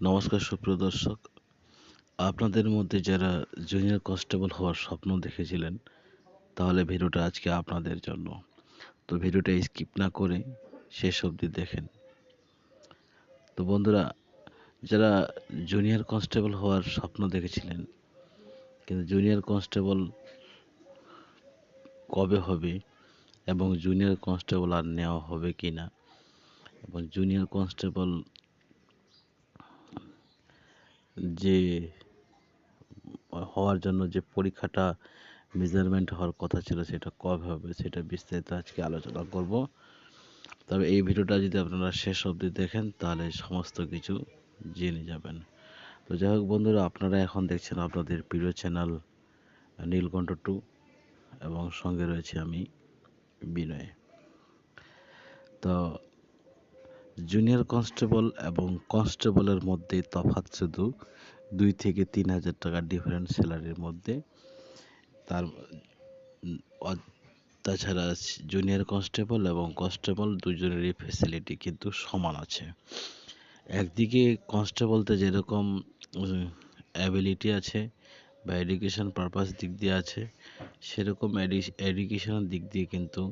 নমস্কার, সুপ্রিয় দর্শক। আপনাদের মধ্যে যারা জুনিয়র কনস্টেবল হওয়ার স্বপ্ন দেখেছিলেন, তাহলে ভিডিওটা আজকে আপনাদের জন্য। তো ভিডিওটা স্কিপ না করে শেষ অবধি দেখেন। তো বন্ধুরা, যারা জুনিয়র কনস্টেবল হওয়ার স্বপ্ন দেখেছিলেন, কিন্তু জুনিয়র কনস্টেবল কবে হবে এবং জুনিয়র কনস্টেবল আর নেওয়া হবে কি না এবং জুনিয়র কনস্টেবল যে হওয়ার জন্য যে পরীক্ষাটা মেজারমেন্ট হওয়ার কথা ছিল সেটা কবে হবে সেটা বিস্তারিত আজকে আলোচনা করব। তবে এই ভিডিওটা যদি আপনারা শেষ অবধি দেখেন তাহলে সমস্ত কিছু জেনে যাবেন। তো যাই হোক বন্ধুরা, আপনারা এখন দেখছেন আপনাদের প্রিয় চ্যানেল নীলকণ্ঠ টু এবং সঙ্গে রয়েছে আমি বিনয়। তো জুনিয়র কনস্টেবল এবং কনস্টেবলের মধ্যে তফাৎ শুধু দুই থেকে তিন হাজার টাকা ডিফারেন্ট স্যালারির মধ্যে। তার তাছাড়া জুনিয়র কনস্টেবল এবং কনস্টেবল দুজনেরই ফেসিলিটি কিন্তু সমান আছে। একদিকে কনস্টেবলতে যেরকম অ্যাবিলিটি আছে বা এডুকেশন পারপাস দিক দিয়ে আছে, সেরকম এডুকেশনের দিক দিয়ে কিন্তু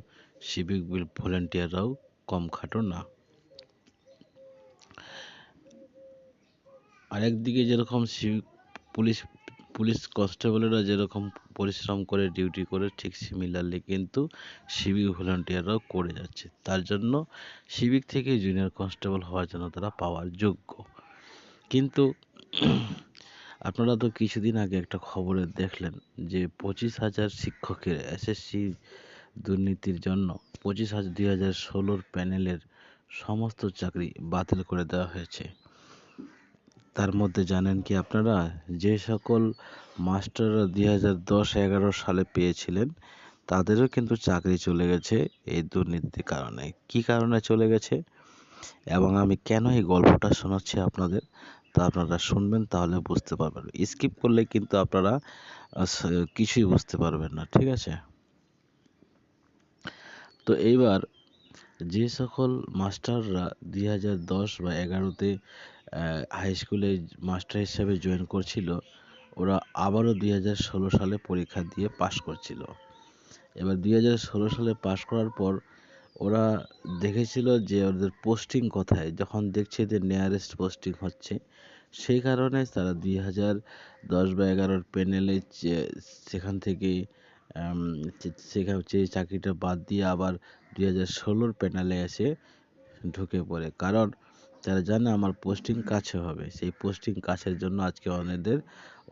সিভিক ভলেন্টিয়াররাও কম খাটো না। আরেকদিকে যেরকম পুলিশ পুলিশ কনস্টেবলেরা যেরকম পরিশ্রম করে ডিউটি করে, ঠিক সিমিলারলি কিন্তু সিভিক ভলান্টিয়াররাও করে যাচ্ছে। তার জন্য সিভিক থেকে জুনিয়র কনস্টেবল হওয়ার জন্য তারা পাওয়ার যোগ্য। কিন্তু আপনারা তো কিছুদিন আগে একটা খবরে দেখলেন যে পঁচিশ হাজার শিক্ষকের এসএসসি দুর্নীতির জন্য পঁচিশ হাজার দুই হাজার ষোলোর প্যানেলের সমস্ত চাকরি বাতিল করে দেওয়া হয়েছে। তার মধ্যে জানেন কি আপনারা? যে সকল মাস্টাররা দুই হাজার দশ এগারো সালে পেয়েছিলেন, তাদেরও কিন্তু চাকরি চলে গেছে এই দুর্নীতির কারণে। কি কারণে চলে গেছে? এবং আমি কেন এই গল্পটা শোনাচ্ছি আপনাদের? তা আপনারা শুনবেন, তাহলে বুঝতে পারবেন। স্কিপ করলে কিন্তু আপনারা কিছুই বুঝতে পারবেন না, ঠিক আছে? তো এইবার, যে সকল মাস্টাররা দুই হাজার দশ বা এগারোতে হাই স্কুলে মাস্টার হিসাবে জয়েন করছিল। ওরা আবারও দুই হাজার ষোলো সালে পরীক্ষা দিয়ে পাশ করছিল। এবার দুই হাজার ষোলো সালে পাশ করার পর ওরা দেখেছিল যে ওদের পোস্টিং কোথায়। যখন দেখছে যে নিয়ারেস্ট পোস্টিং হচ্ছে, সেই কারণে তারা দুই হাজার দশ বা এগারোর প্যানেলে সেখান থেকে সেখানে সেই চাকরিটা বাদ দিয়ে আবার দুই হাজার ষোলোর প্যানেলে এসে ঢুকে পড়ে। কারণ তারা জানে আমার পোস্টিং কাছে হবে। সেই পোস্টিং কাছের জন্য আজকে অনেকদের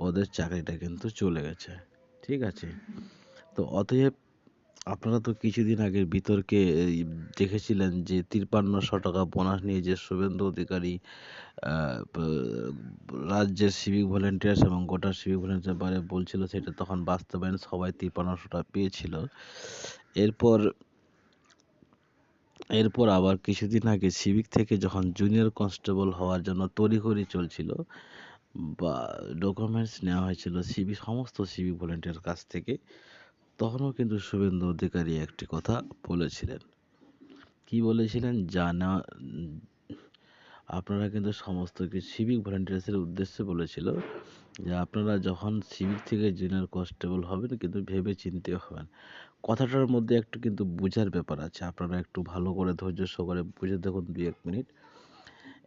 ওদের চাকরিটা কিন্তু চলে গেছে। ঠিক আছে? তো অতএব আপনারা তো কিছুদিন আগের বিতর্কে দেখেছিলেন যে তিপ্পান্নশো টাকা বোনাস নিয়ে যে শুভেন্দু অধিকারী রাজ্যের সিভিক ভলেন্টিয়ার্স এবং গোটা সিভিক ভলেন্টিয়ার বারে বলছিল, সেটা তখন বাস্তবায়ন সবাই তিপ্পান্নশো টাকা পেয়েছিল। এরপর এরপর আবার কিছুদিন আগে সিভিক থেকে যখন জুনিয়র কনস্টেবল হওয়ার জন্য তড়িঘড়ি চলছিল, বা ডকুমেন্টস নেওয়া হয়েছিল সিভি সমস্ত সিভিক ভলেন্টিয়ার কাছ থেকে, তখনও কিন্তু শুভেন্দু অধিকারী একটি কথা বলেছিলেন। কি বলেছিলেন নেওয়া আপনারা কিন্তু সমস্ত কিছু সিভিক ভলেন্টিয়ার্সের উদ্দেশ্যে বলেছিল যে আপনারা যখন সিভিক থেকে জুনিয়র কনস্টেবল হবেন, কিন্তু ভেবে চিনতে হবেন। কথাটার মধ্যে একটু কিন্তু বোঝার ব্যাপার আছে। আপনারা একটু ভালো করে ধৈর্য সহকারে বুঝে দেখুন দুই এক মিনিট।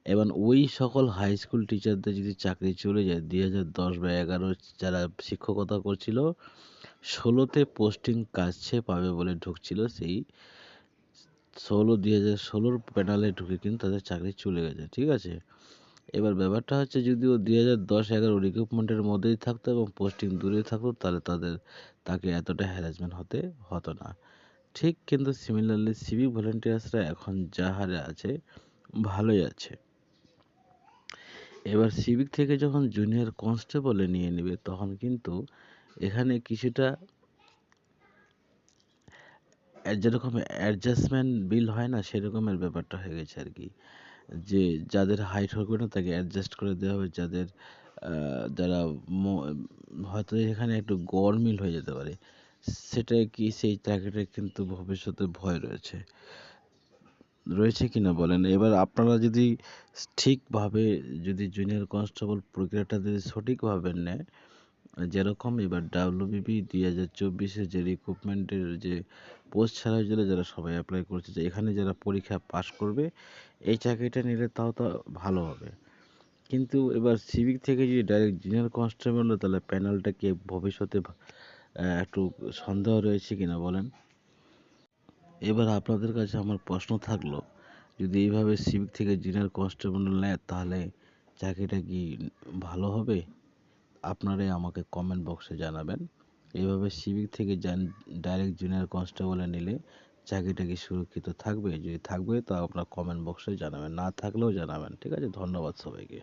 এবং ওই সকল হাই স্কুল টিচারদের যদি চাকরি চলে যায়, দুই হাজার দশ বা এগারো যারা শিক্ষকতা করছিল, ষোলোতে পোস্টিং কাছে পাবে বলে ঢুকছিল। সেই ষোলো, দুই হাজার ষোলোর প্যানেলে ঢুকে কিন্তু তাদের চাকরি চলে গেছে। ঠিক আছে? এবার ব্যাপারটা হচ্ছে যদি ও দুই হাজার দশ এগারো রিক্রুটমেন্টের মধ্যেই থাকতো এবং পোস্টিং দূরে থাকতো, তাহলে তাদের, তাকে এতটা হ্যারাসমেন্ট হতে হতো না। ঠিক কিন্তু সিমিলারলি সিভিক ভলেন্টিয়ার্সরা এখন যা হারে আছে, ভালোই আছে। এবার সিভিক থেকে যখন জুনিয়র কনস্টেবলে নিয়ে নেবে, তখন কিন্তু এখানে কিছুটা যেরকম অ্যাডজাস্টমেন্ট বিল হয় না, সেরকমের ব্যাপারটা হয়ে গেছে আর কি। যে যাদের হাইট হবে না, তাকে অ্যাডজাস্ট করে দেওয়া হবে। যাদের যারা হয়তো এখানে একটু গরমিল হয়ে যেতে পারে সেটা কি সেই চাকরিটা কিন্তু ভবিষ্যতে ভয় রয়েছে। রয়েছে কিনা বলেন? এবার আপনারা যদি ঠিকভাবে, যদি জুনিয়র কনস্টেবল প্রক্রিয়াটা যদি সঠিকভাবে নেয় যেরকম এবার ডাব্লিউবিপি দুই হাজার চব্বিশে যে রিক্রুটমেন্টের যে পোস্ট ছাড়ার জন্য যারা সবাই অ্যাপ্লাই করছে, যে এখানে যারা পরীক্ষা পাশ করবে, এই চাকরিটা নিলে তাও তো ভালো হবে। কিন্তু এবার সিভিক থেকে যদি ডাইরেক্ট জুনিয়র কনস্টেবল তাহলে প্যানেলটা কি ভবিষ্যতে একটু সন্দেহ রয়েছে কিনা বলেন? এবার আপনাদের কাছে আমার প্রশ্ন থাকল, যদি এইভাবে সিভিক থেকে জুনিয়র কনস্টেবল নেয়, তাহলে চাকরিটা কি ভালো হবে? আপনারাই আমাকে কমেন্ট বক্সে জানাবেন। এভাবে সিভিক থেকে ডাইরেক্ট জুনিয়র কনস্টেবলে নিলে চাকরিটা কি সুরক্ষিত থাকবে? যদি থাকবে, তা আপনারা কমেন্ট বক্সে জানাবেন। না থাকলেও জানাবেন। ঠিক আছে? ধন্যবাদ সবাইকে।